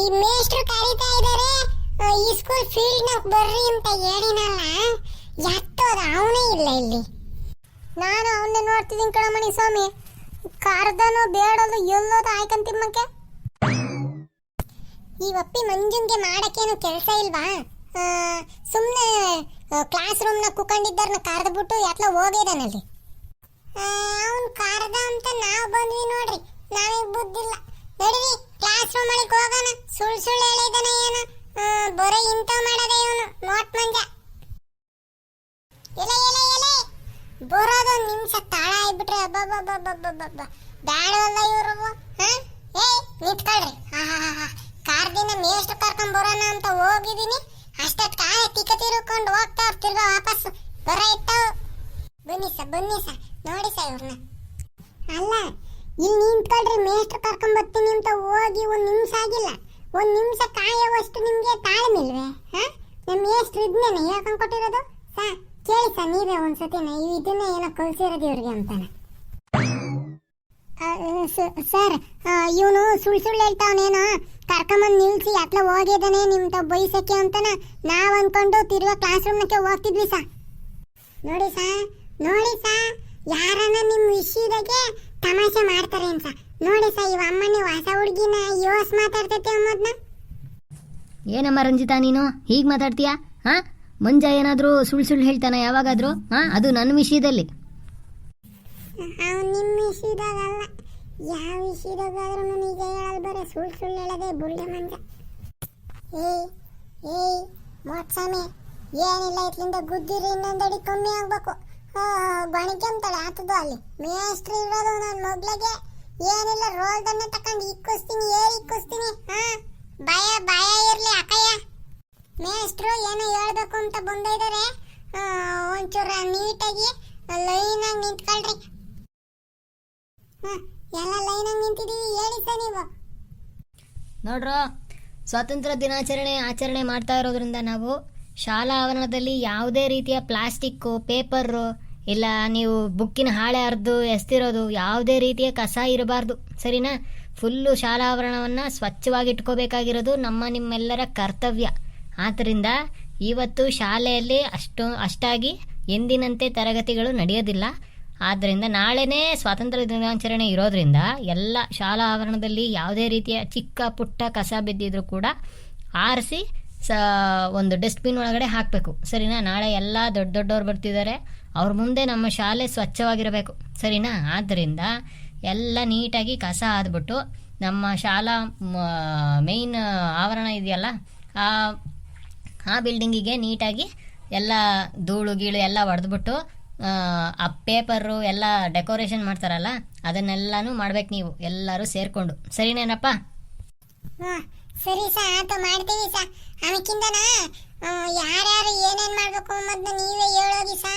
ಈ ಮೇಷ್ಟ್ರು ಕರೀತಾ ಇದ್ದಾರೆ ಈ ಸ್ಕೂಲ್ ಫೀಲ್ಡ್ ಬರ್ರಿ ಅಂತ ಹೇಳಿನಲ್ಲ, ಎತ್ತೋದ ಅವನೇ ಇಲ್ಲ ಇಲ್ಲಿ. ನಾನು ಅವನ್ನೇ ನೋಡ್ತಿದ್ದೀನಿ ಕಣಮಣಿ ಸ್ವಾಮಿ. ಕಾರ್ದನೋ ಬೇಡಲು ಎಲ್ಲೋದ ಆಯ್ಕಂತಿಮ್ಮಕ್ಕೆ ಈ ಒಪ್ಪಿ ಮಂಜುಂಗೆ ಮಾಡಕ್ಕೇನು ಕೆಲಸ ಇಲ್ವಾ? ಸುಮ್ಮನೆ ಕ್ಲಾಸ್ ರೂಮ್ನ ಕುಕೊಂಡಿದ್ದಾರನ್ನ ಕರೆದ್ಬಿಟ್ಟು ಎತ್ಲ ಹೋಗಿದ್ದಾನಲ್ಲಿ. ಅವ್ನು ಕರೆದ ಅಂತ ನಾವು ಬಂದ್ವಿ ನೋಡ್ರಿ ನಾವೀಗ ಬುದ್ಧಿಲ್ಲ. ನಡೀರಿ ಕ್ಲಾಸ್ ರೂಮ್ ಒಳಗೆ ಹೋಗೋಣ ಸುಳ್ ಸುಳ್ಳು ಹೇಳಿದಾನ ಏನು ಬೊರೆ ಇಂಥ ಮಾಡದೆ ಇವನು ಮೋಟ್ ಮಂಜ ಎಲೆ ಎಲೆ ಎಲೆ, ಬರೋದು ನಿಮಿಷ ತಾಳ ಆಗ್ಬಿಟ್ರೆ ಅಬ್ಬಬ್ಬಬ್ಬಬ್ಬಬ್ಬ ಬ್ಯಾಡವಲ್ಲ ಇವರು ಹಾ? ಏ, ನಿಂತ್ಕೊಳ್ರಿ. ಹಾ ಹಾ ಹಾ ಕಾರ್ದಿನ ಮೇಷ್ಟು ಕರ್ಕೊಂಡ್ ಬರೋಣ ಅಂತ ಹೋಗಿದ್ದೀನಿ ಅಷ್ಟೊತ್ತು ಕಾಲ ತಿಕ್ಕ ತಿರುಕೊಂಡು ಹೋಗ್ತಾ ತಿರ್ಗಾ ವಾಪಸ್ ಬರ ಇಟ್ಟಾವ್ ಬನ್ನಿ ಸ ಬನ್ನಿ ಸ. ನೋಡಿ ಸ ಇವ್ರನ್ನ ಅಲ್ಲ ಇಲ್ಲಿ ನಿಂತ್ಕೊಳ್ರಿ ಮೇಷ್ಟ್ರು ಕರ್ಕೊಂಡ್ ಬರ್ತೀನಿ ಅಂತ ಹೋಗಿ ಒಂದ್ ನಿಮಿಷ ಆಗಿಲ್ಲ. ಒಂದ್ ನಿಮಿಷ ಕಾಯೋವಷ್ಟು ನಿಮ್ಗೆ ತಾಳ್ಮಿಲ್ವೆ ಹಾ? ನಮ್ಮ ಮೇಷ್ಟ್ರು ಇದ್ನೇನೆ, ಹೇಳ್ಕೊಂಡ್ ಕೊಟ್ಟಿರೋದು? ಸಾ, ಕೇಳಿ ಸರ್ ನೀವೇ ಒಂದ್ಸತಿನ ಇದನ್ನ ಏನೋ ಕಲ್ಸಿರೋದು ಇವ್ರಿಗೆ ಅಂತಾನೆ. ಸರ್ ಇವನು ಸುಳ್ಳು ಸುಳ್ಳು ಹೇಳ್ತಾವನೇನೋ? ಕರ್ಕೊಂಬಂದು ನಿಲ್ಸಿ, ಅತ್ಲ ಹೋಗಿದ್ದಾನೆ ನಿಮ್ಮ ತ ಬೈಸಕ್ಕೆ ಅಂತನ? ನಾವ್ ಅನ್ಕೊಂಡು ತಿರುವ ಕ್ಲಾಸ್ ರೂಮ್ನಕ್ಕೆ ಹೋಗ್ತಿದ್ವಿ ಸಾ. ನೋಡಿ ಸಾ ನೋಡಿ ಸಾ ಯಾರನ್ನ ನಿಮ್ಮ ವಿಷಯದಾಗೆ ತಮಾಷೆ ಮಾಡ್ತಾರೆ ಅಂತ. ನೋಡಿ ಸ ಇವ ಅಮ್ಮನೇ ಹೊಸ ಹುಡುಗಿನ ಯೋಸ್ ಮಾತಾಡ್ತೈತೆ ಅನ್ನೋದ್ನ ಏನಮ್ಮ ರಂಜಿತಾ ನೀನು? ಹೀಗೆ ಮಾತಾಡ್ತೀಯಾ? ಹಾ? ಮಂಜ ಏನಾದರೂ ಸುಳ್ಳು ಸುಳ್ಳು ಹೇಳ್ತಾನ ಯಾವಾಗಾದರೂ? ಹಾ? ಅದು ನನ್ನ ವಿಷಯದಲ್ಲಿ. ಅವ್ನು ನಿಮ್ಮ ವಿಷಯದಾಗಲ್ಲ ಯಾವ ವಿಷಯದಾಗಾದ್ರೂ ನನಗೆ ಹೇಳಲ್ ಬರೋ ಸುಳ್ಳು ಸುಳ್ಳು ಹೇಳದೆ ಬುಳ್ಳೆ ಮಂಜ. ಏಯ್ ಏಯ್ ಮೋಟ್ಸಾಮಿ ಏನಿಲ್ಲ ಇಟ್ಲಿಂದ ಗುದ್ದಿರಿ ಇನ್ನೊಂದಡಿ ಕಮ್ಮಿ ಆಗ್ಬೇಕು. ಗೊಣಕ್ಯಂತಾಳೆ ಆತದು ಅಲ್ಲಿ. ಮೇಸ್ಟ್ರಿ ಇರೋದು ನನ್ನ ಮಗ್ಳಿಗೆ ಏನಿಲ್ಲ, ರೋಲ್ ದನ್ನ ತಕೊಂಡು ಇಕ್ಕಿಸ್ತೀನಿ ಏರ್ ಇಕ್ಕಿಸ್ತೀನಿ ಹಾ? ಭಯ ಭಯ ಇರಲಿ ಅಕಯ್ಯ ಮೇಸ್ಟ್ರು ಏನೋ ಹೇಳ್ಬೇಕು ಅಂತ ಬಂದಿದ್ದಾರೆ ಒಂಚೂರು ನೀಟಾಗಿ, ಲೈನಾಗಿ ನಿಂತ್ಕೊಳ್ರಿ. ಹಾಂ ಎಲ್ಲ ಲೈನಾಗಿ ನಿಂತಿದ್ದೀವಿ ಹೇಳಿ ಸರ್ ನೀವು. ನೋಡ್ರೋ, ಸ್ವಾತಂತ್ರ್ಯ ದಿನಾಚರಣೆ ಆಚರಣೆ ಮಾಡ್ತಾ ಇರೋದ್ರಿಂದ ನಾವು ಶಾಲಾ ಆವರಣದಲ್ಲಿ ಯಾವುದೇ ರೀತಿಯ ಪ್ಲಾಸ್ಟಿಕ್ಕು ಪೇಪರು ಇಲ್ಲ, ನೀವು ಬುಕ್ಕಿನ ಹಾಳೆ ಹರಿದು ಎಸ್ತಿರೋದು ಯಾವುದೇ ರೀತಿಯ ಕಸ ಇರಬಾರ್ದು. ಸರಿನಾ? ಫುಲ್ಲು ಶಾಲಾ ಆವರಣವನ್ನು ಸ್ವಚ್ಛವಾಗಿ ಇಟ್ಕೋಬೇಕಾಗಿರೋದು ನಮ್ಮ ನಿಮ್ಮೆಲ್ಲರ ಕರ್ತವ್ಯ. ಆದ್ದರಿಂದ ಇವತ್ತು ಶಾಲೆಯಲ್ಲಿ ಅಷ್ಟು, ಅಷ್ಟಾಗಿ ಎಂದಿನಂತೆ ತರಗತಿಗಳು ನಡೆಯೋದಿಲ್ಲ. ಆದ್ದರಿಂದ ನಾಳೆನೇ ಸ್ವಾತಂತ್ರ್ಯ ದಿನಾಚರಣೆ ಇರೋದ್ರಿಂದ ಎಲ್ಲ ಶಾಲಾ ಆವರಣದಲ್ಲಿ ಯಾವುದೇ ರೀತಿಯ ಚಿಕ್ಕ ಪುಟ್ಟ ಕಸ ಬಿದ್ದಿದ್ರು ಕೂಡ ಆರಿಸಿ ಸ, ಒಂದು ಡಸ್ಟ್ಬಿನ್ ಒಳಗಡೆ ಹಾಕಬೇಕು. ಸರಿನಾ? ನಾಳೆ ಎಲ್ಲ ದೊಡ್ಡ ದೊಡ್ಡವ್ರು ಬರ್ತಿದ್ದಾರೆ ಅವ್ರ ಮುಂದೆ ನಮ್ಮ ಶಾಲೆ ಸ್ವಚ್ಛವಾಗಿರಬೇಕು. ಸರಿನಾ? ಆದ್ದರಿಂದ ಎಲ್ಲ ನೀಟಾಗಿ ಕಸ ಆದ್ಬಿಟ್ಟು ನಮ್ಮ ಶಾಲಾ ಮೇಯ್ನ್ ಆವರಣ ಇದೆಯಲ್ಲ, ಆ ಆ ಬಿಲ್ಡಿಂಗಿಗೆ ನೀಟಾಗಿ ಎಲ್ಲ ಧೂಳು, ಗೀಳು ಎಲ್ಲ ಹೊಡೆದ್ಬಿಟ್ಟು ಆ ಪೇಪರು ಎಲ್ಲ ಡೆಕೋರೇಷನ್ ಮಾಡ್ತಾರಲ್ಲ, ಅದನ್ನೆಲ್ಲನೂ ಮಾಡ್ಬೇಕು ನೀವು, ಎಲ್ಲರೂ ಸೇರಿಕೊಂಡು. ಸರಿನೇನಪ್ಪ? ಸರಿ ಸಾ, ಆತ ಮಾಡ್ತೀವಿ ಸಾ. ಆಮೇಕಿಂದನ ಯಾರ್ಯಾರು ಏನೇನ್ ಮಾಡಬೇಕು ಅನ್ನೋದನ್ನ ನೀವೇ ಹೇಳೋಗಿ ಸಾ.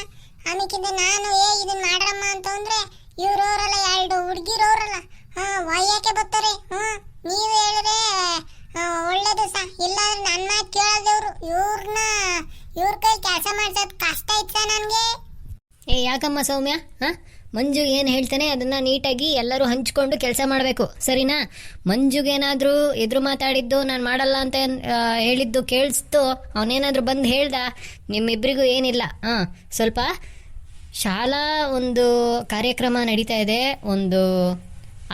ಆಮೇಕಿಂದ ನಾನು, ಏ ಇದನ್ನ ಮಾಡ್ರಮ್ಮ ಅಂತಂದ್ರೆ ಇವ್ರವ್ರಲ್ಲ, ಎರಡು ಹುಡುಗಿರೋರಲ್ಲ ಹಾ ಒಯ್ಯಕ್ಕೆ ಬರ್ತಾರೆ? ಹ್ಞೂ, ನೀವೇ ಹೇಳಿದ್ರೆ ಒಳ್ಳೆದು ಸಾ. ಇಲ್ಲಾಂದ್ರೆ ನನ್ನ ಮಾತು ಕೇಳೋದವ್ರು ಇವ್ರನ್ನ ಇವ್ರ ಕೈ ಕೆಲಸ ಮಾಡ್ಸೋದು ಕಷ್ಟ ಇತ್ತು ನನಗೆ. ಏ, ಯಾಕಮ್ಮ ಸೌಮ್ಯ? ಹಾಂ? ಮಂಜು ಏನು ಹೇಳ್ತಾನೆ ಅದನ್ನು ನೀಟಾಗಿ ಎಲ್ಲರೂ ಹಂಚ್ಕೊಂಡು ಕೆಲಸ ಮಾಡಬೇಕು. ಸರಿನಾ? ಮಂಜುಗೇನಾದರೂ ಎದುರು ಮಾತಾಡಿದ್ದು, ನಾನು ಮಾಡಲ್ಲ ಅಂತ ಹೇಳಿದ್ದು ಕೇಳಿಸ್ತು, ಅವನೇನಾದರೂ ಬಂದು ಹೇಳ್ದ? ನಿಮ್ಮಿಬ್ಬರಿಗೂ ಏನಿಲ್ಲ. ಹಾಂ ಸ್ವಲ್ಪ ಶಾಲಾ ಒಂದು ಕಾರ್ಯಕ್ರಮ ನಡೀತಾ ಇದೆ. ಒಂದು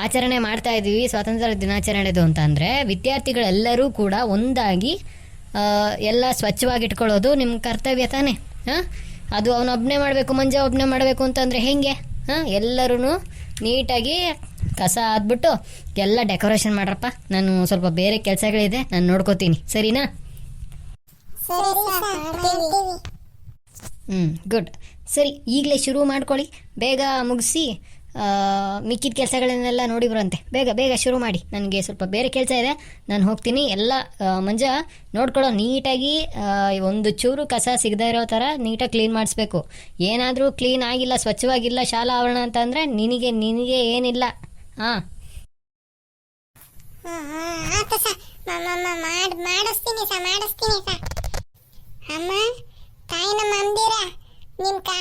ಆಚರಣೆ ಮಾಡ್ತಾ ಇದ್ದೀವಿ, ಸ್ವಾತಂತ್ರ್ಯ ದಿನಾಚರಣೆದು ಅಂತ ಅಂದರೆ ವಿದ್ಯಾರ್ಥಿಗಳೆಲ್ಲರೂ ಕೂಡ ಒಂದಾಗಿ ಎಲ್ಲ ಸ್ವಚ್ಛವಾಗಿ ಇಟ್ಕೊಳ್ಳೋದು ನಿಮ್ಮ ಕರ್ತವ್ಯ ತಾನೇ. ಹಾಂ ಅದು ಅವನೊಬ್ಬನೇ ಮಾಡಬೇಕು, ಮಂಜ ಒಬ್ಬನೇ ಮಾಡಬೇಕು ಅಂತಂದರೆ ಹೆಂಗೆ? ಹಾಂ ಎಲ್ಲರೂ ನೀಟಾಗಿ ಕಸ ಆದ್ಬಿಟ್ಟು ಎಲ್ಲ ಡೆಕೋರೇಷನ್ ಮಾಡ್ರಪ್ಪ. ನಾನು ಸ್ವಲ್ಪ ಬೇರೆ ಕೆಲಸಗಳಿದೆ ನಾನು ನೋಡ್ಕೋತೀನಿ. ಸರಿನಾ? ಹ್ಞೂ ಗುಡ್. ಸರಿ ಈಗಲೇ ಶುರು ಮಾಡ್ಕೊಳ್ಳಿ. ಬೇಗ ಮುಗಿಸಿ ಮಿಕ್ಕಿದ ಕೆಲಸಗಳನ್ನೆಲ್ಲ ನೋಡಿ ಬರುವಂತೆ. ಬೇಗ ಬೇಗ ಶುರು ಮಾಡಿ. ನನಗೆ ಸ್ವಲ್ಪ ಬೇರೆ ಕೆಲಸ ಇದೆ. ನಾನು ಹೋಗ್ತೀನಿ. ಎಲ್ಲ ಮಂಜ ನೋಡ್ಕೊಳ್ಳೋ ನೀಟಾಗಿ ಒಂದು ಚೂರು ಕಸ ಸಿಗದೇ ಇರೋ ಥರ ನೀಟಾಗಿ ಕ್ಲೀನ್ ಮಾಡಿಸ್ಬೇಕು. ಏನಾದರೂ ಕ್ಲೀನ್ ಆಗಿಲ್ಲ, ಸ್ವಚ್ಛವಾಗಿಲ್ಲ, ಶಾಲಾ ಆವರಣ ಅಂತ ಅಂದರೆ ನಿನಗೆ ನಿನಗೆ ಏನಿಲ್ಲ. ಹಾಂ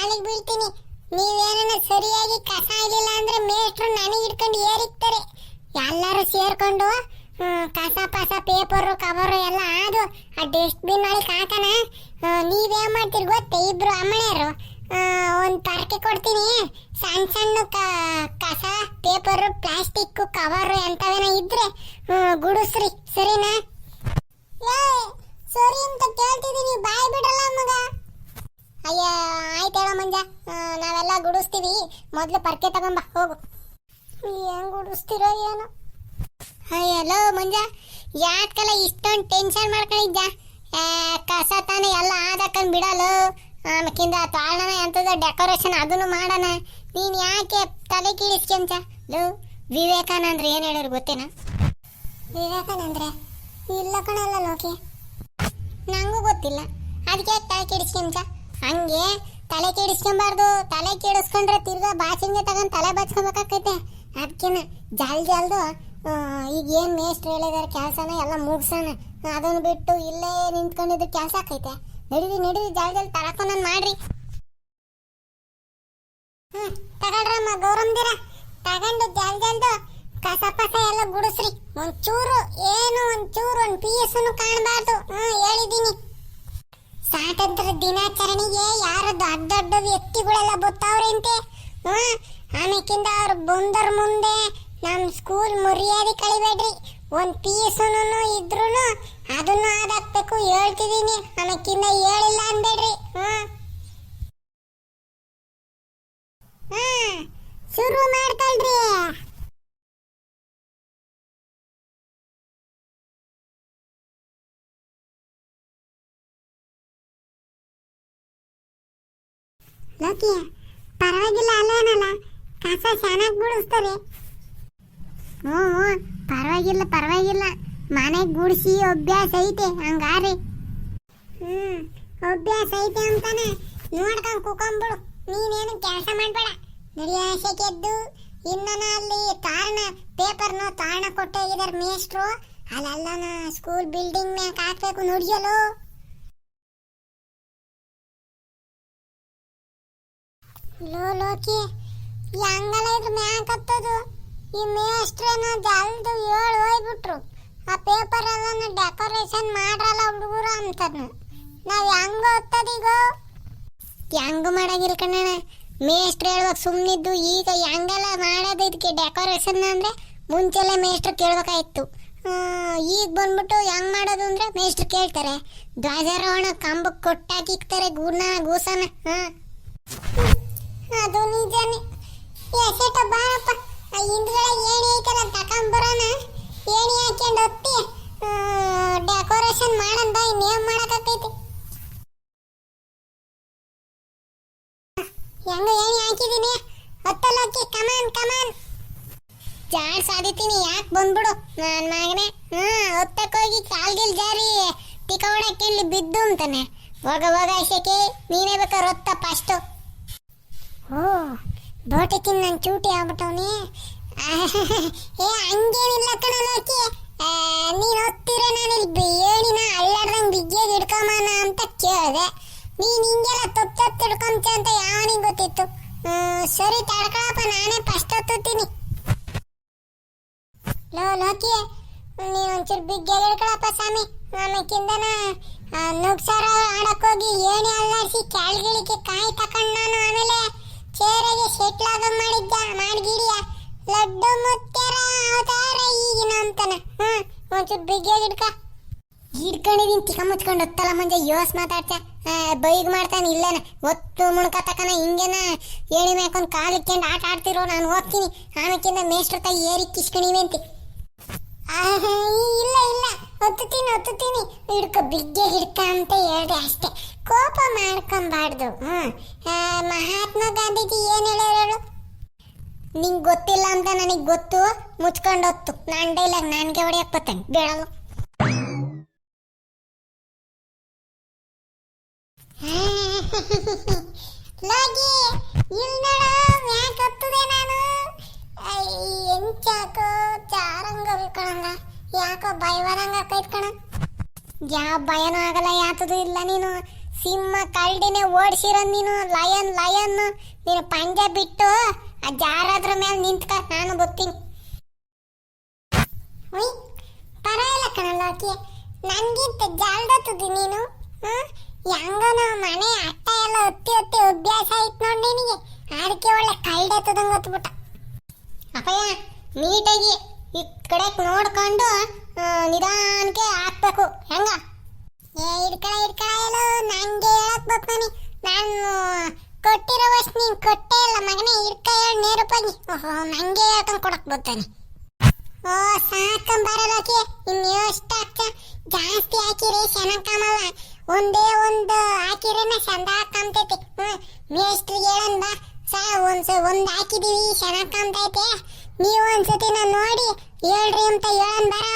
ಮಾಡಿಸ್ತೀನಿ ನೀವೇನ ಸರಿಯಾಗಿ ಕಸ ಇಲ್ಲ ಅಂದ್ರೆ ಮೇಷ್ಟ್ರು ನನಗೆ ಇಟ್ಕೊಂಡು ಏರಿಕ್ತಾರೆ. ಎಲ್ಲರೂ ಸೇರ್ಕೊಂಡು ಕಸ ಪಸ ಪೇಪರು ಕವರು ಎಲ್ಲ ಅದು ಆ ಡಸ್ಟ್ಬಿನ್ ಒಳಗೆ ಹಾಕಣ. ನೀವೇನ್ ಮಾಡ್ತೀರಿ ಗೊತ್ತೇ? ಇಬ್ರು ಅಮ್ಮಳೆಯರು ಒಂದು ಪರಕೆ ಕೊಡ್ತೀನಿ. ಸಣ್ಣ ಸಣ್ಣ ಕಸ ಪೇಪರ್ ಪ್ಲಾಸ್ಟಿಕ್ ಕವರು ಎಂತವೇನ ಇದ್ರೆ ಗುಡಿಸ್ರಿ. ಸರಿನಾ? ಸರಿ ಅಂತ ಕೇಳ್ತಿದೀನಿ ಬಾಯ್ ಮಗ ಅಯ್ಯ, ಆಯ್ತು ಹೇಳ ಮಂಜ. ನಾವೆಲ್ಲ ಗುಡಿಸ್ತೀವಿ. ಮೊದಲು ಪರ್ಕೆ ತಗೊಂಬ, ಹೋಗು. ಏನು ಗುಡಿಸ್ತೀರೋ ಏನು. ಅಯ್ಯಲೋ ಮಂಜ ಯಾಕಲ್ಲ ಇಷ್ಟೊಂದು ಟೆನ್ಷನ್ ಮಾಡ್ಕೊಂಡಿದ್ದ ಕಸ ತಾನೇ ಎಲ್ಲ ಆದಕ್ಕಂದು ಬಿಡಲು. ಆಮೇಕಿಂದ ತಾಳನ ಎಂಥದ್ದು ಡೆಕೋರೇಷನ್ ಅದನ್ನು ಮಾಡೋಣ. ನೀನು ಯಾಕೆ ತಲೆ ಕೀಳಿಸ್ಕೊಂತ ಲೋ, ವಿವೇಕಾನಂದ್ರ ಏನು ಹೇಳೋರು ಗೊತ್ತೇನಾ? ವಿವೇಕಾನಂದ್ರ? ಇಲ್ಲ ಕಣಲ್ಲ ಲೋಕೆ. ನಂಗೂ ಗೊತ್ತಿಲ್ಲ. ಅದಕ್ಕೆ ತಲೆ ಕೆಡಿಸ್ಕೊಂತ ಹಂಗೆ ತಲೆ ಕೆಡಿಸ್ಕೊಂಬಾರ್ದು. ತಲೆ ಕೆಡಿಸ್ಕೊಂಡ್ರೆ ತಿರ್ಗಾ ಬಾಚಿಂಗೆ ತಗೊಂಡ್ ತಲೆ ಬಚ್ಕೊಬೇಕಾಕೈತೆ ಅದಕ್ಕೆ ಜಲ್ ಜಲ್ದು ಈಗ ಏನು ಮೇಷ್ಟ್ರು ಹೇಳಿದಾರೆ, ಕೆಲಸನ ಎಲ್ಲ ಮುಗ್ಸೋಣ. ಅದನ್ನು ಬಿಟ್ಟು ಇಲ್ಲೇ ನಿಂತ್ಕೊಂಡಿದ್ದು ಕೆಲಸ ಆಕೈತೆ. ನಡೀರಿ ನಡೀರಿ, ಜಲ್ ಜಲ್ ತರಕೊಂಡ್ ಮಾಡ್ರಿ. ಹ್ಞೂ ತಗೊಳ್ರಮ್ಮ, ಗೌರಮ್ದಿರ. ತಗೊಂಡು ಜಲ್ ಜಲ್ದು ಕಸ ಪಸ ಎಲ್ಲ ಗುಡಿಸ್ರಿ. ಒಂಚೂರು, ಏನು ಒಂಚೂರು, ಒಂದ್ ಎಸ್ ಕಾಣಬಾರ್ದು. ಹ್ಞೂ ಹೇಳಿದೀನಿ ಸ್ವಾತಂತ್ರ್ಯ ದಿನಾಚರಣೆಗೆ ಯಾರು ದೊಡ್ಡ ದೊಡ್ಡ ವ್ಯಕ್ತಿಗಳೆಲ್ಲ ಬತ್ತಾವ್ರಂತೆ? ಆಮೇಕಿಂದ ಅವ್ರು ಬಂದರ ಮುಂದೆ ನಮ್ಮ ಸ್ಕೂಲ್ ಮರ್ಯಾದೆ ಕಳಿಬೇಡ್ರಿ. ಒಂದು ಪೀಸನು ಇದ್ರೂನು ಅದನ್ನು ಆದಾಕ್ಬೇಕು ಹೇಳ್ತಿದ್ದೀನಿ. ಆಮೇಕಿಂದ ಹೇಳಿಲ್ಲ ಅನ್ಬೇಡ್ರಿ ಹ್ಮ್ ಶುರು ಮಾಡ್ಕೊಳ್ರಿ ಲೋಕಿ, ಪರವಾಗಿಲ್ಲ ಅಲ್ಲೇನಲ್ಲ ಕಸ ಚೆನ್ನಾಗಿ ಗುಡಿಸ್ತಾರೆ. ಹ್ಞೂ ಹ್ಞೂ, ಪರವಾಗಿಲ್ಲ ಪರವಾಗಿಲ್ಲ. ಮನೆ ಗುಡಿಸಿ ಅಭ್ಯಾಸ ಐತೆ, ಹಂಗಾರೆ. ಹ್ಮ್ ಅಭ್ಯಾಸ ಐತೆ ಅಂತಾನೆ ನೋಡ್ಕೊಂಡ್ ಕುಕೊಂಬಿಡು ನೀನೇನು ಕೆಲಸ ಮಾಡ್ಬೇಡ. ನಡಿಯಾಸಕ್ಕೆ ಎದ್ದು ಇನ್ನನ ಅಲ್ಲಿ ತಾರಣ ಪೇಪರ್ನ ತಾರಣ ಕೊಟ್ಟೋಗಿದಾರೆ ಮೇಸ್ಟ್ರು ಅಲ್ಲೆಲ್ಲನ ಸ್ಕೂಲ್ ಬಿಲ್ಡಿಂಗ್ ಮ್ಯಾಕ್ ಹಾಕ್ಬೇಕು ನೋಡಿಯಲು ಲೋ, ಲೋಕಿ ಹಂಗಲ್ಲ ಇದ್ರ ಮ್ಯಾಕ್ ಹತ್ತದು. ಈ ಮೇಷ್ಟ್ರೇನ ಜಲ್ದು ಏಳು ಹೋಗ್ಬಿಟ್ರು ಆ ಪೇಪರ್ ಅದನ್ನ ಡೆಕೋರೇಷನ್ ಮಾಡ್ರಲ್ಲ ಹುಡುಗರು ಅಂತಾರ ನಾವು ಹೆಂಗ ಓದ್ತದೀಗ ಹೆಂಗ ಮಾಡಾಗಿಲ್ಲ ಕಣ್ಣಣ್ಣ? ಮೇಷ್ಟ್ರು ಹೇಳ್ಬೇಕು ಸುಮ್ಮನಿದ್ದು ಈಗ ಹೆಂಗೆಲ್ಲ ಮಾಡೋದು ಇದಕ್ಕೆ ಡೆಕೋರೇಷನ್ ಅಂದರೆ ಮುಂಚೆಲ್ಲ ಮೇಷ್ಟ್ರು ಕೇಳ್ಬೇಕಾಯ್ತು. ಈಗ ಬಂದ್ಬಿಟ್ಟು ಹೆಂಗೆ ಮಾಡೋದು ಅಂದರೆ ಮೇಷ್ಟ್ರು ಕೇಳ್ತಾರೆ. ಧ್ವಜಾರೋಹಣ ಕಂಬಕ್ಕೆ ಕೊಟ್ಟಾಕಿಕ್ತಾರೆ ಗೂನ ಗೂಸನ. ಹಾ ಅದು ನಿಜನೇ. ಎಸೆಟ ಬಾರಪ್ಪ. ಆ ಹಿಂದ್ಗಡೆ ಏಣಿ ಐತಲ್ಲ ತಕೊಂಬರೋಣ ಏಣಿ ಹಾಕ್ಯಂಡು ಹೊತ್ತಿ ಡೆಕೋರೇಷನ್ ಮಾಡಂದ ಇನ್ನೇನ್ ಮಾಡಕತ್ತೈತಿ? ಹೆಂಗ ಏಣಿ ಹಾಕಿದೀನಿ? ಹೊತ್ತಲ್ಲೋಕಿ ಕಮಾನ್ ಕಮಾನ್ ಜಾಡ್ ಸಾದಿತೀನಿ ಯಾಕೆ ಬಂದ್ಬಿಡು? ನನ್ನ ಮಗನೇ. ಹ್ಞೂ ಹೊತ್ತಕ್ಕೋಗಿ ಕಾಲ್ಗಿಲ್ ಜಾರಿ. ಟಿಕ ಹೊಡಕ್ಕೆ ಇಲ್ಲಿ ಬಿದ್ದು ಅಂತಾನೆ. ಹೋಗ ಹೋಗ ಐಸಕ್ಕೆ ನೀನೇ ಬೇಕಾದ್ರೆ ಹೊತ್ತ ಫಸ್ಟು ಓ ಬೋಟಕ್ಕಿನ್ ನಾನು ಚೂಟಿ ಆಗ್ಬಿಟ್ಟವನಿ. ಏ, ಹಂಗೇನಿಲ್ಲ ಕಣ ನೀನು ಓದ್ತಿರ ನಾನು ಇಲ್ಲಿ ಏನಿನ ಅಳ್ಳಾಡ್ದಂಗೆ ಬಿಗ್ಗೆಗೆ ಹಿಡ್ಕೊಂಬಾನ ಅಂತ ಕೇಳಿದೆ. ನೀನು ಹಿಂಗೆಲ್ಲ ತೊಪ್ ತಪ್ಪು ತಿಳ್ಕೊಂತ ಅಂತ ಯಾವನಿಗೆ ಗೊತ್ತಿತ್ತು? ಸರಿ ತಡ್ಕೊಳಪ್ಪ, ನಾನೇ ಫಸ್ಟ್ ಹೊತ್ತೀನಿ ಲೋ, ಲೋಕಿ, ನೀನ್ ಒಂಚೂರು ಬಿಗ್ಗೆ ಹಿಡ್ಕೊಳಪ್ಪ ಸ್ವಾಮಿ. ಆಮೇಕಿಂದನ ನುಗ್ಸಾರ ಆಡಕ್ಕೋಗಿ ಹೋಗಿ ಏಣಿ ಕೆಳಗಿಳಿಕೆ ಕಾಯಿ ತಕೊಂಡ್ ನಾನು ಆಮೇಲೆ ಚೇರೆಗೆ ಶೆಟ್ಲಾಗ ಮಾಡಿದ್ದ ಮಾಡ್ಗಿಡಿಯ ಲಡ್ಡು ಮುತ್ತರ ಅವತಾರ ಈಗಿನ ಅಂತನ. ಹ್ಮ್ ಒಂಚೂರು ಬಿಗ್ಗಿಯಾಗಿ ಹಿಡ್ಕ. ಹಿಡ್ಕೊಂಡಿದೀನಿ ತಿಕ ಮುಚ್ಕೊಂಡು ಹೊತ್ತಲ್ಲ ಮಂಜ, ಯೋಸ್ ಮಾತಾಡ್ತ. ಬೈಗ್ ಮಾಡ್ತಾನೆ ಇಲ್ಲನ. ಒತ್ತು ಮುಣ್ಕ ತಕನ ಹಿಂಗೇನ ಏಣಿ ಮೇಕೊಂಡ್ ಕಾಲ್ ಆಟ ಆಡ್ತಿರೋ ನಾನು ಹೋಗ್ತೀನಿ. ಆಮೇಕಿಂದ ಮೇಷ್ಟ್ರ ತಾಯಿ ಏರಿ ಕಿಸ್ಕೊಂಡಿವೆ ಅಂತ. ಇಲ್ಲ ಇಲ್ಲ. ಒತ್ತುತ್ತೀನಿ ಒತ್ತುತ್ತೀನಿ. ಹಿಡ್ಕೊ, ಬಿಗ್ಗೆ ಹಿಡ್ಕ ಅಂತ ಹೇಳ್ದೆ ಅಷ್ಟೇ. ಕೋಪ ಮಾಡ್ಕೊಂಬಾರ್ದು. ಹ್ಮ್. ಮಹಾತ್ಮ ಗಾಂಧೀಜಿ ಏನ್ ಹೇಳೋರು ನಿಂಗ್ ಗೊತ್ತಿಲ್ಲ ಅಂತ ನನಗೆ ಗೊತ್ತು. ಮುಚ್ಕೊಂಡು ಹೊತ್ತು ನಾನು ಡೈಲಾಗ್ ನನಗೆ ಹೊಡೆಯಕ್ಕೆ ಬತ್ತೇನೆ ಲಾಗಿ, ಇಲ್ ನೋಡು ಮ್ಯಾಕ್ ಹತ್ತದೆ ನಾನು. ಎಂಚಾಕೋ ಚಾರಂಗ ಕಣಂಗ. ಯಾಕೋ ಭಯ ಆಕೈತ್ ಕಣ. ಯಾವ ಭಯನೂ ಆಗಲ್ಲ, ಯಾತದು ಇಲ್ಲ ನೀನು. ಸಿಂಹ ಕಳ್ಳಿನೇ ಓಡಿಸಿರೋ ನೀನು, ಲಯನ್ ಲಯನ್ ನೀನು ಪಂಜ ಬಿಟ್ಟು ಆ ಜಾರದ್ರ ಮೇಲೆ ನಿಂತ್ಕ, ನಾನು ಬರ್ತೀನಿ ಉಯ್, ಪರವಾಗಿಲ್ಲ ಕಣಲ್ಲ ಆಕೆ ನನಗಿಂತ ಜಾಲ್ದತ್ತದು ನೀನು? ಹೆಂಗನ ಮನೆ ಅಟ್ಟ ಎಲ್ಲ ಒತ್ತಿ ಒತ್ತಿ ಅಭ್ಯಾಸ ಆಯ್ತು ನೋಡಿ ನಿನಗೆ. ಅದಕ್ಕೆ ಒಳ್ಳೆ ಕಳ್ದತ್ತದಂಗ ಹೊತ್ಬಿಟ್ಟ. ಅಪ್ಪಯ್ಯ, ನೀಟಾಗಿ ಈ ಕಡೆ ನೋಡ್ಕೊಂಡು ನಿಧಾನಕ್ಕೆ ಹಾಕ್ಬೇಕು. ಹೆಂಗ? ಏ ಇಡ್ಕಳ ಇಡ್ಕಳ ಎಲ್ಲೋ ನಂಗೆ ಹೇಳಕ್ ನೀ ನಾನು ಕೊಟ್ಟಿರೋ ವಸ್ತು ನೀನ್ ಕೊಟ್ಟೇ ಇಲ್ಲ ಮಗನೇ ಇಡ್ಕ ಹೇಳಿ ನೇರಪ್ಪಾಗಿ ಓಹೋ, ನಂಗೆ ಹೇಳ್ಕೊಂಡು ಕೊಡಕ್ ಬರ್ತಾನೆ ಓ ಸಾಕ ಬರಲೋಕೆ ಇನ್ನು ಎಷ್ಟು ಹಾಕ್ತ ಜಾಸ್ತಿ ಹಾಕಿರಿ ಚೆನ್ನಾಗಿ ಕಾಮಲ್ಲ. ಒಂದೇ ಒಂದು ಹಾಕಿರೇನ ಚಂದ ಕಾಮ್ತೈತಿ. ಹ್ಞೂ ಮೇಸ್ಟ್ರಿಗೆ ಹೇಳನ್ ಬಾ. ಸಾ ಒಂದು ಒಂದು ಹಾಕಿದೀವಿ, ಚೆನ್ನಾಗಿ ಕಾಮ್ತೈತೆ. ನೀವು ಒಂದ್ಸತಿ ನೋಡಿ ಹೇಳ್ರಿ ಅಂತ ಹೇಳನ್ ಬರ